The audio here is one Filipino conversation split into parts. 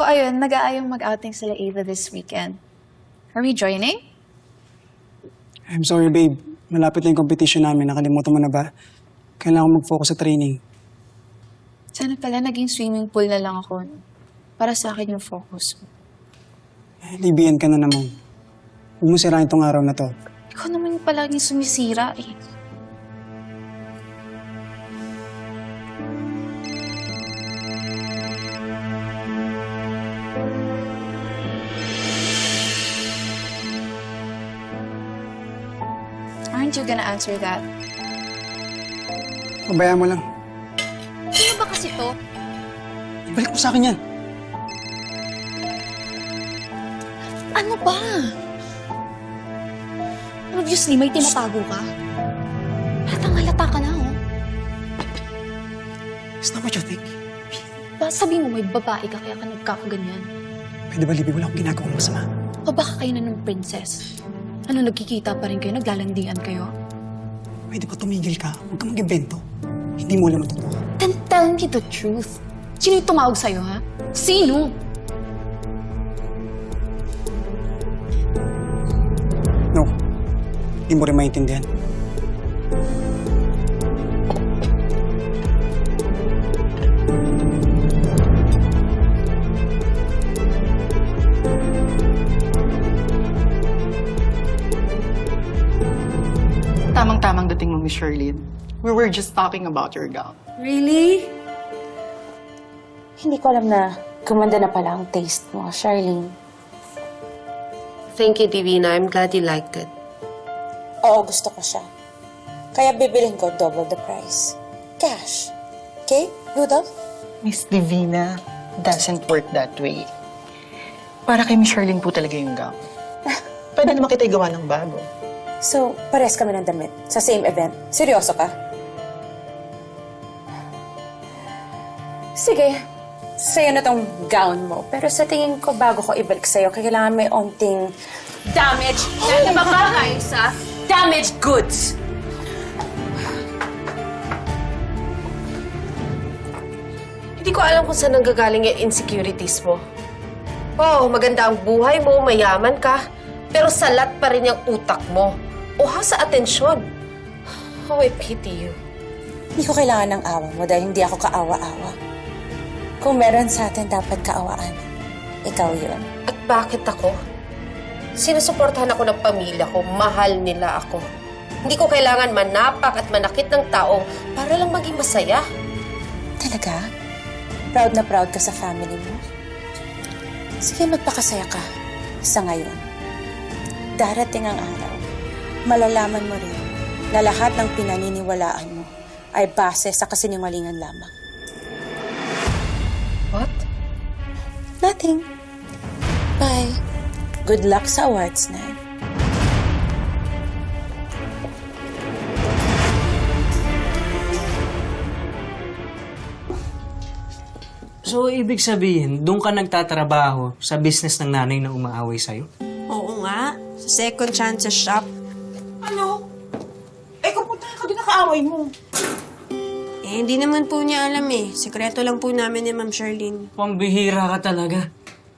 So, ayun, nag-aayong mag-outing sila Ava this weekend. Are we joining? I'm sorry, babe. Malapit na yung competition namin. Nakalimutan mo na ba? Kailangan ko mag-focus sa training. Sana pala naging swimming pool na lang ako. Para sa akin yung focus mo. Eh, Libian ka na naman. Huwag mo sirain itong araw na to. Ikaw naman yung palaging sumisira eh. Aren't you gonna answer that? Pabayaan mo lang. Sino ba kasi to? Ibalik mo sa akin yan. Ano ba? Obviously, may tinatago ka. Halatang halata ka na, oh. It's not what you think. Ba, sabi mo may babae ka kaya ka nagkakaganyan. Pwede ba, Libby? Wala akong ginagawang masama. O baka kayo na ng princess? Ano, nagkikita pa rin kayo? Naglalandian kayo? Pwede ba tumigil ka? Huwag ka mag-invento. Hindi mo alam ang totoo. Then tell me the truth. Sino yung tumawag sa'yo, ha? Sino? No. Hindi mo rin maintindihan. Tamang-tamang dating mo, Miss Sherlyn. We were just talking about your gown. Really? Hindi ko alam na gumanda na pala ang taste mo, Charlene. Thank you, Divina. I'm glad you liked it. Oo, gusto ko siya. Kaya bibilhin ko double the price. Cash. Okay, Rudolph? Miss Divina, doesn't work that way. Para kay Miss Sherlyn po talaga yung gown. Pwede naman kita igawa ng bago. So, pares kami ng damit sa same event. Seryoso ka? Sige, sa'yo na tong gown mo. Pero sa tingin ko, bago ko ibalik sa'yo, kailangan may onting damage na makakain sa damaged goods. Hindi ko alam kung saan nanggagaling yung insecurities mo. Oo, maganda ang buhay mo, mayaman ka, pero salat pa rin yung utak mo. Uha sa atensyon. Oh, I pity you. Hindi ko kailangan ng awa mo dahil hindi ako kaawa-awa. Kung meron sa atin dapat kaawaan, ikaw yun. At bakit ako? Sinusuportahan ako ng pamilya ko, mahal nila ako. Hindi ko kailangan manapak at manakit ng tao para lang maging masaya. Talaga? Proud na proud ka sa family mo? Sige, magpakasaya ka sa ngayon. Darating ang araw, malalaman mo rin na lahat ng pinaniniwalaan mo ay base sa kasinungalingan lamang. What? Nothing. Bye. Good luck sa awards night. So, ibig sabihin, doon ka nagtatrabaho sa business ng nanay na umaaway sa'yo? Oo nga. Sa second chances shop. Ano? Eh, kung punta ka doon, nakaaway mo. Eh, hindi naman po niya alam eh. Sekreto lang po namin ni Ma'am Charlene. Pambihira ka talaga.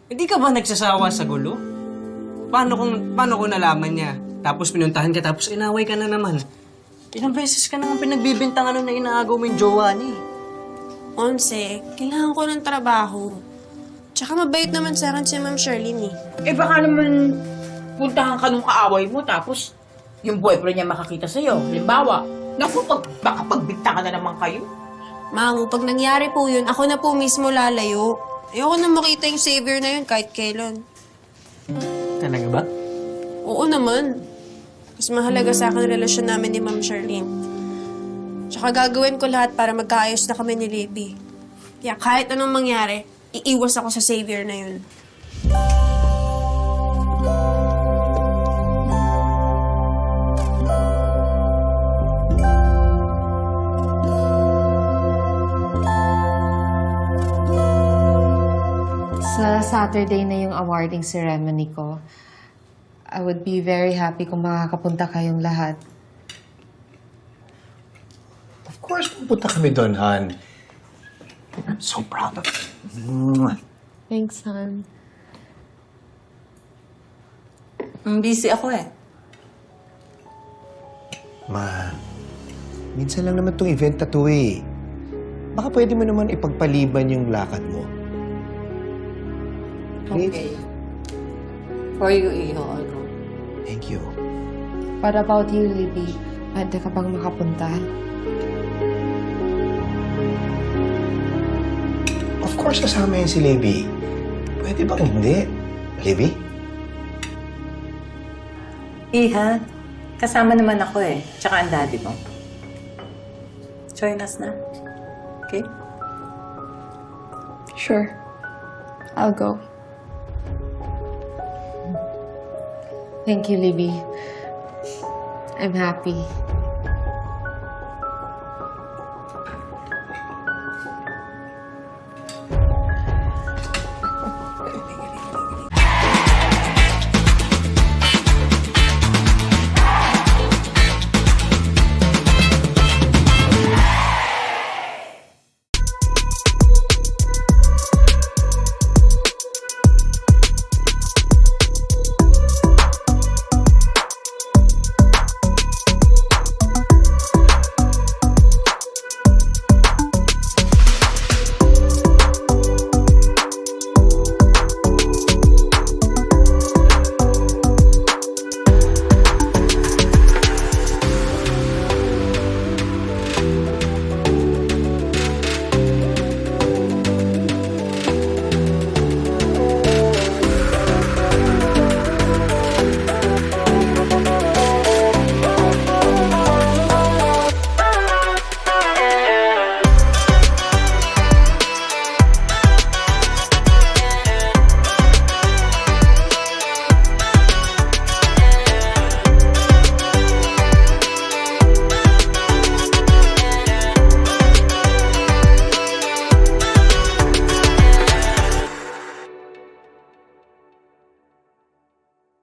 Hindi ka ba nagsasawa sa gulo? Paano kung, paano kung nalaman niya? Tapos pinuntahan ka, tapos inaway ka na naman. Ilang beses ka naman pinagbibintangan na inaagaw mo yung jowa niya. eh. Onse, kailangan ko ng trabaho. Tsaka mabait naman sa akin si Ma'am Charlene eh. Eh, baka naman puntahan ka nung kaaway mo, tapos yung boyfriend niya makakita sa'yo. Halimbawa, naku, pag, baka pagbintangan na naman kayo. Mango, pag nangyari po yun, ako na po mismo lalayo. Ayoko na makita yung savior na yun kahit kailan. Talaga ba? Oo naman. Mas mahalaga sa akin ang relasyon namin ni Ma'am Charlene. Tsaka gagawin ko lahat para magkaayos na kami ni Libby. Kaya kahit anong mangyari, iiwas ako sa savior na yun. Saturday na yung awarding ceremony ko, I would be very happy kung makakapunta kayong lahat. Of course, pupunta kami doon, Han. I'm so proud of you. Thanks, hon. Mm, busy ako eh. Ma, minsan lang naman tong event na to eh. Baka pwede mo naman ipagpaliban yung lakad mo. Okay. For you, Iho, ano? Thank you. What about you, Libby? Pwede ka bang makapunta? Of course, kasama yan si Libby. Pwede bang hindi? Libby? Iha, kasama naman ako eh. Tsaka ang daddy mo. Join us na. Okay? Sure. I'll go. Thank you, Libby. I'm happy.